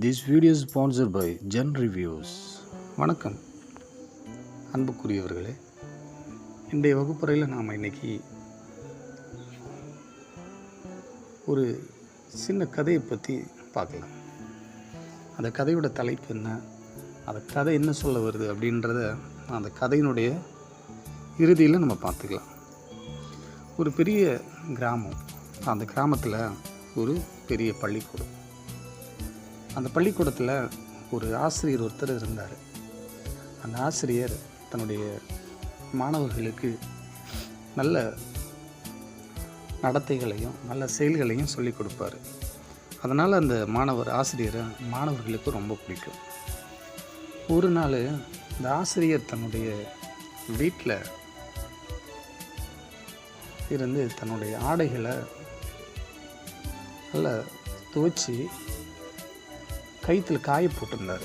This video sponsor by Zen reviews வணக்கம். அன்புக்குரியவர்களே இன்றைய வகுப்பறையில் நாம் இன்றைக்கி ஒரு சின்ன கதையை பற்றி பார்க்கலாம். அந்த கதையோட தலைப்பு என்ன அந்த கதை என்ன சொல்ல வருது அப்படின்றத அந்த கதையினுடைய இறுதியில் நம்ம பார்த்துக்கலாம். ஒரு பெரிய கிராமம் அந்த கிராமத்தில் ஒரு பெரிய பள்ளிக்கூடம். அந்த பள்ளிக்கூடத்தில் ஒரு ஆசிரியர் ஒருத்தர் இருந்தார். அந்த ஆசிரியர் தன்னுடைய மாணவர்களுக்கு நல்ல நடத்தைகளையும் நல்ல செயல்களையும் சொல்லிக் கொடுப்பார். அதனால் அந்த மாணவர் ஆசிரியரை மாணவர்களுக்கு ரொம்ப பிடிக்கும். ஒரு நாள் இந்த ஆசிரியர் தன்னுடைய வீட்டில் இருந்து தன்னுடைய ஆடைகளை நல்லா துவைச்சி கயிற்றில் காய போட்டிருந்தார்.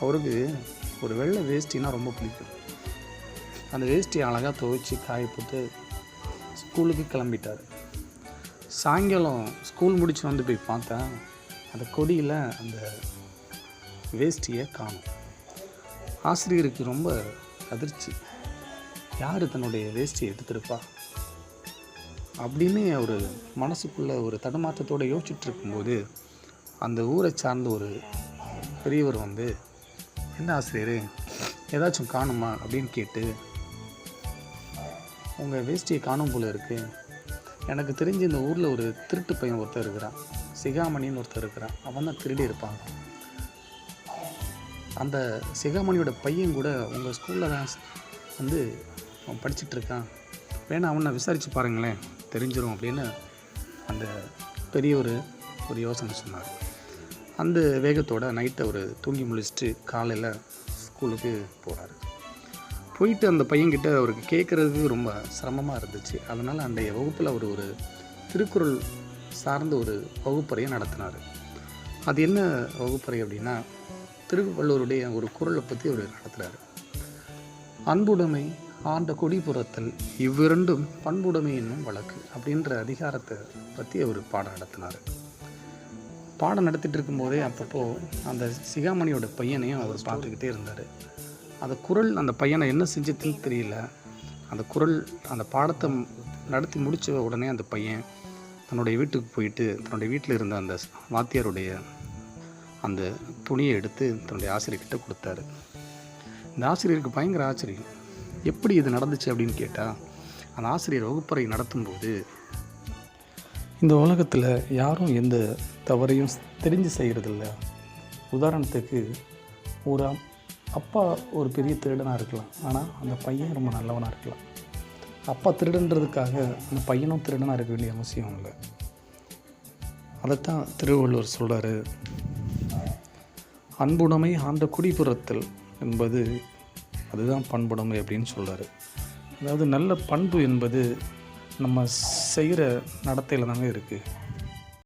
அவருக்கு ஒரு வெள்ளை வேஷ்டினா ரொம்ப பிடிக்கும். அந்த வேஷ்டியை அழகாக துவைச்சி காய போட்டு ஸ்கூலுக்கு கிளம்பிட்டார். சாயங்காலம் ஸ்கூல் முடிச்சு வந்து போய் பார்த்தேன். அந்த கொடியில் அந்த வேஷ்டியை காணும். ஆசிரியருக்கு ரொம்ப அதிர்ச்சி. யார் தன்னுடைய வேஷ்டியை எடுத்திருப்பா? அப்படின்னு அவர் மனசுக்குள்ளே ஒரு தடுமாற்றத்தோடு யோசிச்சுட்டு இருக்கும்போது அந்த ஊரை சார்ந்த ஒரு பெரியவர் வந்து என்ன ஆசிரியர் ஏதாச்சும் காணுமா? அப்படின்னு கேட்டு உங்கள் வேஷ்டியை காணும் போல இருக்குது எனக்கு தெரிஞ்சு இந்த ஊரில் ஒரு திருட்டு பையன் ஒருத்தர் இருக்கிறான். சிகாமணின்னு ஒருத்தர் இருக்கிறான். அவன் தான் திருடி இருப்பான். அந்த சிகாமணியோட பையன் கூட உங்கள் ஸ்கூலில் தான் வந்து அவன் படிச்சுட்ருக்கான் வேணா அவனை விசாரித்து பாருங்களேன். தெரிஞ்சிடும் அப்படின்னு அந்த பெரிய ஒரு ஒரு யோசனை சொன்னார். அந்த வேகத்தோட நைட்டை அவர் தூங்கி முழிச்சிட்டு காலையில் ஸ்கூலுக்கு போகிறாரு போயிட்டு அந்த பையன்கிட்ட அவருக்கு கேட்குறதுக்கு ரொம்ப சிரமமாக இருந்துச்சு. அதனால் அன்றைய வகுப்பில் அவர் ஒரு திருக்குறள் சார்ந்த ஒரு வகுப்பறையை நடத்தினார். அது என்ன வகுப்பறை அப்படின்னா திருவள்ளுவருடைய ஒரு குரலை பற்றி அவர் நடத்துகிறாரு அன்புடைமை ஆண்ட கொடிபுறத்தல் இவ்விரண்டும் பண்புடைமை என்னும் வழக்கு அப்படின்ற அதிகாரத்தை பற்றி அவர் பாடம் நடத்தினார். பாடம் நடத்திட்டு இருக்கும்போதே அப்பப்போ அந்த சிகாமணியோட பையனையும் அவர் பார்த்துக்கிட்டே இருந்தார். அந்த குரல் அந்த பையனை என்ன செஞ்சதுன்னு தெரியல. அந்த குரல் அந்த பாடத்தை நடத்தி முடித்த உடனே அந்த பையன் தன்னுடைய வீட்டுக்கு போயிட்டு தன்னுடைய வீட்டில் இருந்த அந்த வாத்தியாருடைய அந்த துணியை எடுத்து தன்னுடைய ஆசிரியர்கிட்ட கொடுத்தாரு. இந்த ஆசிரியருக்கு பயங்கர ஆச்சரியம். எப்படி இது நடந்துச்சு அப்படின்னு கேட்டால் அந்த ஆசிரியர் வகுப்பறை நடத்தும்போது இந்த உலகத்தில் யாரும் எந்த தவறையும் தெரிஞ்சு செய்கிறதில்ல உதாரணத்துக்கு ஒரு அப்பா ஒரு பெரிய திருடனாக இருக்கலாம். ஆனால் அந்த பையன் ரொம்ப நல்லவனாக இருக்கலாம். அப்பா திருடன்றதுக்காக அந்த பையனும் திருடனாக இருக்க வேண்டிய அவசியம் இல்லை. அதைத்தான் திருவள்ளுவர் சொல்கிறார் அன்புடைமை ஆண்ட குடிபுறத்தல் என்பது அதுதான் பண்புடைமை அப்படின்னு சொல்கிறாரு அதாவது நல்ல பண்பு என்பது நம்ம செய்கிற நடத்தையில் தாங்க இருக்குது.